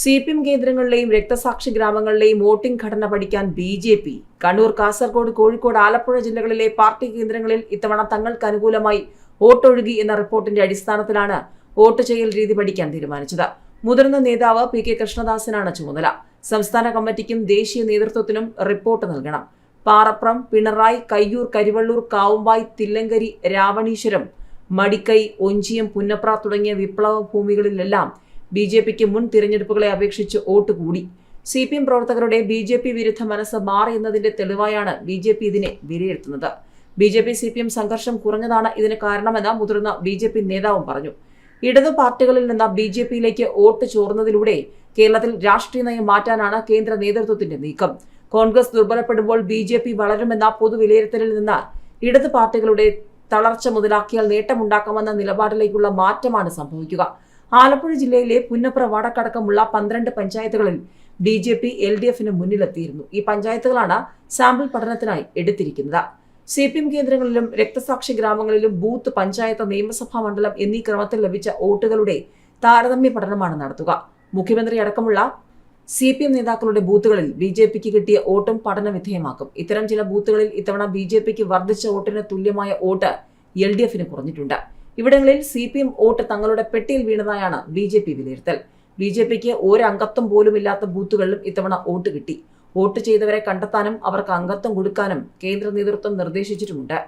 C P M കേന്ദ്രങ്ങളിലെയും രക്തസാക്ഷി ഗ്രാമങ്ങളിലെയും voting ഘടന പഠിക്കാൻ B J P. Kannur Kasaragod Kozhikode Alappuzha ജില്ലകളിലെ പാർട്ടി കേന്ദ്രങ്ങളിൽ ഇത്തവണ തങ്ങൾക്ക് അനുകൂലമായി വോട്ടൊഴുകി എന്ന റിപ്പോർട്ടിന്റെ അടിസ്ഥാനത്തിലാണ് വോട്ട് ചെയ്യൽ രീതി പഠിക്കാൻ തീരുമാനിച്ചത്. മുതിർന്ന നേതാവ് പി കെ കൃഷ്ണദാസിനാണ് ചുമതല. സംസ്ഥാന കമ്മിറ്റിക്കും ദേശീയ നേതൃത്വത്തിനും റിപ്പോർട്ട് നൽകണം. പാറപ്രം പിണറായി കയ്യൂർ കരിവള്ളൂർ കാവുമ്പായ് തില്ലങ്കരി രാവണീശ്വരം മടിക്കൈ ഒഞ്ചിയം പുന്നപ്ര തുടങ്ങിയ വിപ്ലവ ഭൂമികളിലെല്ലാം ബി ജെ പിക്ക് മുൻ തിരഞ്ഞെടുപ്പുകളെ അപേക്ഷിച്ച് വോട്ട് കൂടി. സി പി എം പ്രവർത്തകരുടെ ബി ജെ പി വിരുദ്ധ മനസ്സ് മാറി എന്നതിന്റെ തെളിവായാണ് ബി ജെ പി ഇതിനെ വിലയിരുത്തുന്നത്. B J P C P M സംഘർഷം കുറഞ്ഞതാണ് ഇതിന് കാരണമെന്ന് മുതിർന്ന ബി ജെ പി നേതാവും പറഞ്ഞു. ഇടതു പാർട്ടികളിൽ നിന്ന് ബി ജെ പിയിലേക്ക് വോട്ട് ചോർന്നതിലൂടെ കേരളത്തിൽ രാഷ്ട്രീയ നയം മാറ്റാനാണ് കേന്ദ്ര നേതൃത്വത്തിന്റെ നീക്കം. കോൺഗ്രസ് ദുർബലപ്പെടുമ്പോൾ ബി ജെ പി വളരുമെന്ന പൊതുവിലയിരുത്തലിൽ നിന്ന് ഇടതു പാർട്ടികളുടെ തളർച്ച മുതലാക്കിയാൽ നേട്ടമുണ്ടാക്കാമെന്ന നിലപാടിലേക്കുള്ള മാറ്റമാണ് സംഭവിക്കുക. ആലപ്പുഴ ജില്ലയിലെ പുന്നപ്ര വടക്കടക്കമുള്ള പന്ത്രണ്ട് പഞ്ചായത്തുകളിൽ B J P L D എഫിന് മുന്നിലെത്തിയിരുന്നു. ഈ പഞ്ചായത്തുകളാണ് സാമ്പിൾ പഠനത്തിനായി എടുത്തിരിക്കുന്നത്. സി പി എം കേന്ദ്രങ്ങളിലും രക്തസാക്ഷി ഗ്രാമങ്ങളിലും ബൂത്ത് പഞ്ചായത്ത് നിയമസഭാ മണ്ഡലം എന്നീ ക്രമത്തിൽ ലഭിച്ച വോട്ടുകളുടെ താരതമ്യ പഠനമാണ് നടത്തുക. മുഖ്യമന്ത്രി അടക്കമുള്ള സി പി എം നേതാക്കളുടെ ബൂത്തുകളിൽ ബി ജെ പിക്ക് കിട്ടിയ വോട്ടും പഠന വിധേയമാക്കും ഇത്തരം ചില ബൂത്തുകളിൽ ഇത്തവണ ബി ജെ പിക്ക് വർദ്ധിച്ച വോട്ടിന് തുല്യമായ വോട്ട് എൽ ഡി എഫിന് കുറഞ്ഞിട്ടുണ്ട്. ഇവിടങ്ങളിൽ സി പി എം വോട്ട് തങ്ങളുടെ പെട്ടിയിൽ വീണതായാണ് ബി ജെ പി വിലയിരുത്തൽ. ബി ജെ പിക്ക് ഒരു അംഗത്വം പോലുമില്ലാത്ത ബൂത്തുകളിലും ഇത്തവണ വോട്ട് കിട്ടി. വോട്ട് ചെയ്തവരെ കണ്ടെത്താനും അവർക്ക് അംഗത്വം കൊടുക്കാനും കേന്ദ്ര നേതൃത്വം നിർദ്ദേശിച്ചിട്ടുമുണ്ട്.